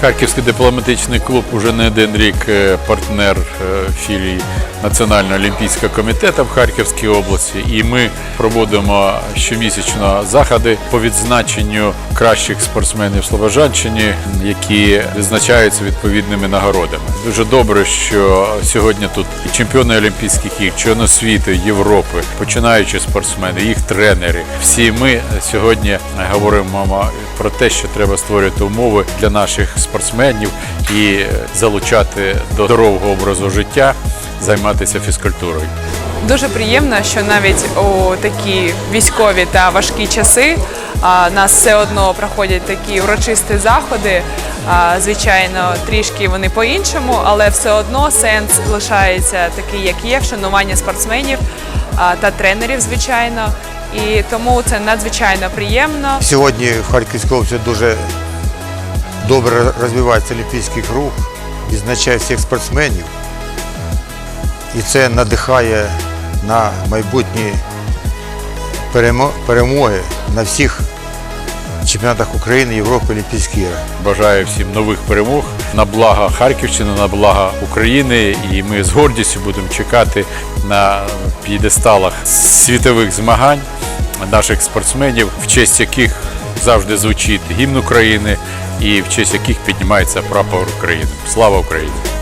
Харківський дипломатичний клуб уже не один рік е, партнер е, філії Національного олімпійського комітету в Харківській області, і ми проводимо щомісячно заходи по відзначенню кращих спортсменів Слобожанщини, які відзначаються відповідними нагородами. Дуже добре, що сьогодні тут і чемпіони Олімпійських ігор, чемпіони світу, Європи, починаючі спортсмени, їх тренери. Всі ми сьогодні говоримо про те, що треба створювати умови для наших спортсменів і залучати до здорового образу життя, займатися фізкультурою. Дуже приємно, що навіть у такі військові та важкі часи нас все одно проходять такі урочисті заходи. Звичайно, трішки вони по-іншому, але все одно сенс лишається такий, як є, вшанування спортсменів та тренерів, звичайно. І тому це надзвичайно приємно. Сьогодні в Харківській області дуже добре розвивається олімпійський рух, відзначає всіх спортсменів. І це надихає на майбутні перемоги на всіх чемпіонатах України, Європи, Олімпійських іграх. Бажаю всім нових перемог на благо Харківщини, на благо України. І ми з гордістю будемо чекати на п'єдесталах світових змагань наших спортсменів, в честь яких завжди звучить гімн України і в честь яких піднімається прапор України. Слава Україні!